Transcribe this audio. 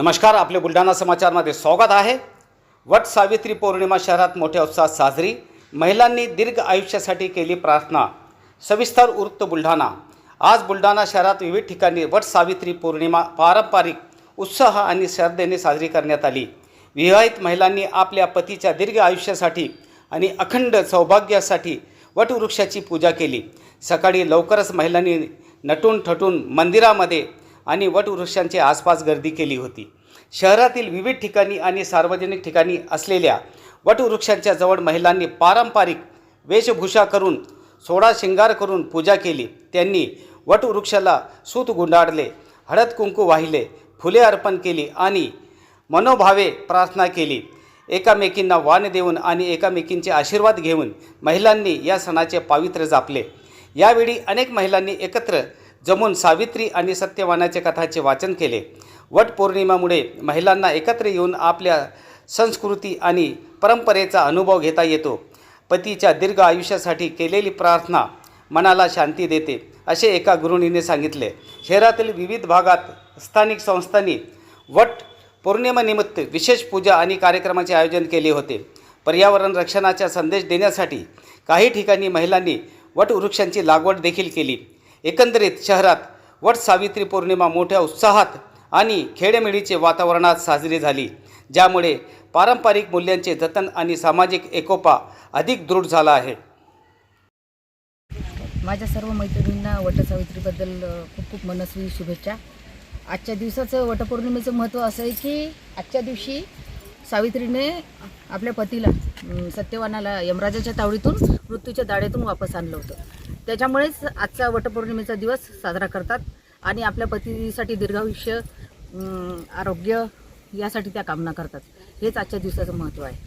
नमस्कार आपले बुलढाणा समाचारमध्ये स्वागत आहे. वट सावित्री पौर्णिमा शहरात मोठ्या उत्साहात साजरी. महिलांनी दीर्घ आयुष्यासाठी केली प्रार्थना. सविस्तर वृत्त बुलढाणा. आज बुलढाणा शहरात विविध ठिकाणी वट सावित्री पौर्णिमा पारंपरिक उत्साह आणि श्रद्धेने साजरी करण्यात आली. विवाहित महिलांनी आपल्या पतीच्या दीर्घ आयुष्यासाठी आणि अखंड सौभाग्यासाठी वटवृक्षाची पूजा केली. सकाळी लवकरच महिलांनी नटून ठटून मंदिरामध्ये आणि वटवृक्षांचे आसपास गर्दी केली होती. शहरातील विविध ठिकाणी आणि सार्वजनिक ठिकाणी असलेल्या वटवृक्षांच्या जवळ महिलांनी पारंपरिक वेशभूषा करून सोळा शिंगार करून पूजा केली. त्यांनी वटवृक्षाला सूत गुंडाळले हळद कुंकू वाहिले फुले अर्पण केली आणि मनोभावे प्रार्थना केली. एकामेकींना वाण देऊन आणि एकामेकींचे आशीर्वाद घेऊन महिलांनी या सणाचे पावित्र्य जापले. यावेळी अनेक महिलांनी एकत्र जमून सावित्री आणि सत्यवानाच्या कथाचे वाचन केले. वटपौर्णिमामुळे महिलांना एकत्र येऊन आपल्या संस्कृती आणि परंपरेचा अनुभव घेता येतो. पतीच्या दीर्घ आयुष्यासाठी केलेली प्रार्थना मनाला शांती देते असे एका गृहिणीने सांगितले. शहरातील विविध भागात स्थानिक संस्थांनी वट पौर्णिमानिमित्त विशेष पूजा आणि कार्यक्रमाचे आयोजन केले होते. पर्यावरण रक्षणाचा संदेश देण्यासाठी काही ठिकाणी महिलांनी वटवृक्षांची लागवड देखील केली. एकंदरीत शहरात वट सावित्री पौर्णिमा मोठ्या उत्साहात आणि खेडेमेळीचे वातावरणात साजरी झाली ज्यामुळे पारंपरिक मूल्यांचे जतन आणि सामाजिक एकोपा अधिक दृढ झाला आहे. माझ्या सर्व मैत्रिणींना वटसावित्रीबद्दल खूप खूप मनस्वी शुभेच्छा. आजच्या दिवसाचं वटपौर्णिमेचं महत्त्व असं आहे की आजच्या दिवशी सावित्रीने आपल्या पतीला सत्यवानाला यमराजाच्या तावडीतून मृत्यूच्या दाड्यातून वापस आणलं होतं. त्याच्यामुळेच आजचा वटपौर्णिमेचा दिवस साजरा करतात आणि आपल्या पतीसाठी दीर्घायुष्य आरोग्य यासाठी त्या कामना करतात. हेच आजच्या दिवसाचं महत्त्व आहे.